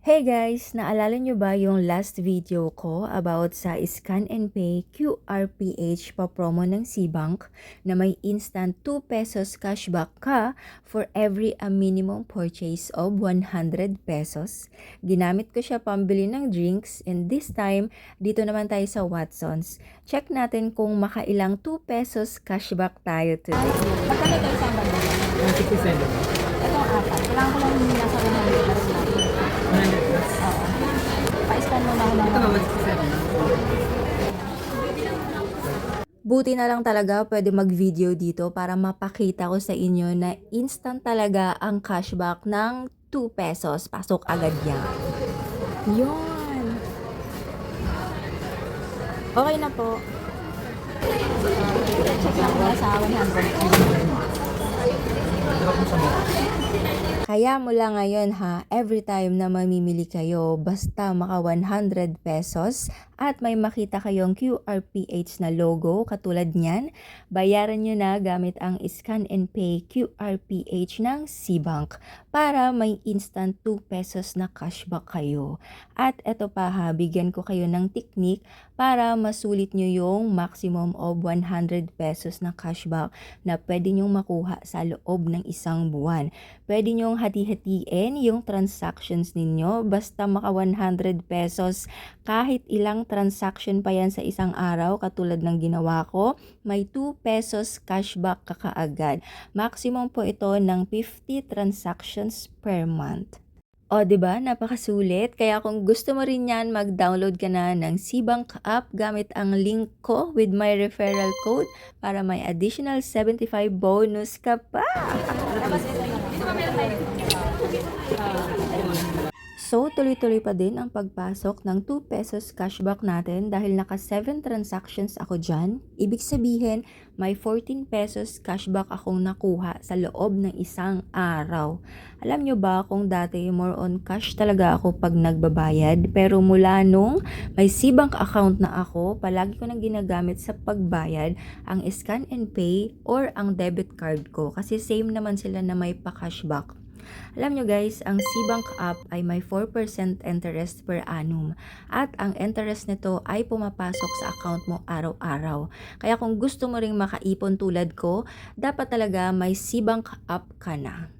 Hey guys! Naalala nyo ba yung last video ko about sa Scan and Pay QRPH pa promo ng Cbank na may instant 2 pesos cashback ka for every a minimum purchase of 100 pesos? Ginamit ko siya pambili ng drinks and this time, dito naman tayo sa Watsons. Check natin kung makailang 2 pesos cashback tayo today. Magkano ito isang bundle? 167. Itong apat. Kailangan ko lang Buti na lang talaga pwede mag-video dito para mapakita ko sa inyo na instant talaga ang cashback ng 2 pesos. Pasok agad yan. Yun! Okay na po. Check lang muna sa 100. Kaya mula ngayon ha, every time na mamimili kayo, basta maka 100 pesos at may makita kayong QRPH na logo katulad niyan, bayaran nyo na gamit ang Scan and Pay QRPH ng Cbank para may instant 2 pesos na cashback kayo. At eto pa ha, bigyan ko kayo ng technique para masulit nyo yung maximum of 100 pesos na cashback na pwede nyong makuha sa loob ng isang buwan. Pwede nyong hati-hatiin yung transactions ninyo basta maka 100 pesos kahit ilang transaction pa yan sa isang araw katulad ng ginawa ko, may 2 pesos cashback ka kaagad. Maximum po ito ng 50 transactions per month. O, di ba? Napakasulit. Kaya kung gusto mo rin yan, mag-download ka na ng Cbank app gamit ang link ko with my referral code para may additional 75 bonus ka pa. Dito ba meron tayo? So, tuloy-tuloy pa din ang pagpasok ng 2 pesos cashback natin dahil naka 7 transactions ako dyan. Ibig sabihin, may 14 pesos cashback akong nakuha sa loob ng isang araw. Alam nyo ba kung dati more on cash talaga ako pag nagbabayad pero mula nung may Cbank account na ako, palagi ko nang ginagamit sa pagbayad ang scan and pay or ang debit card ko kasi same naman sila na may pa-cashback. Alam nyo guys, ang Cbank app ay may 4% interest per annum at ang interest nito ay pumapasok sa account mo araw-araw. Kaya kung gusto mo ring makaipon tulad ko, dapat talaga may Cbank app ka na.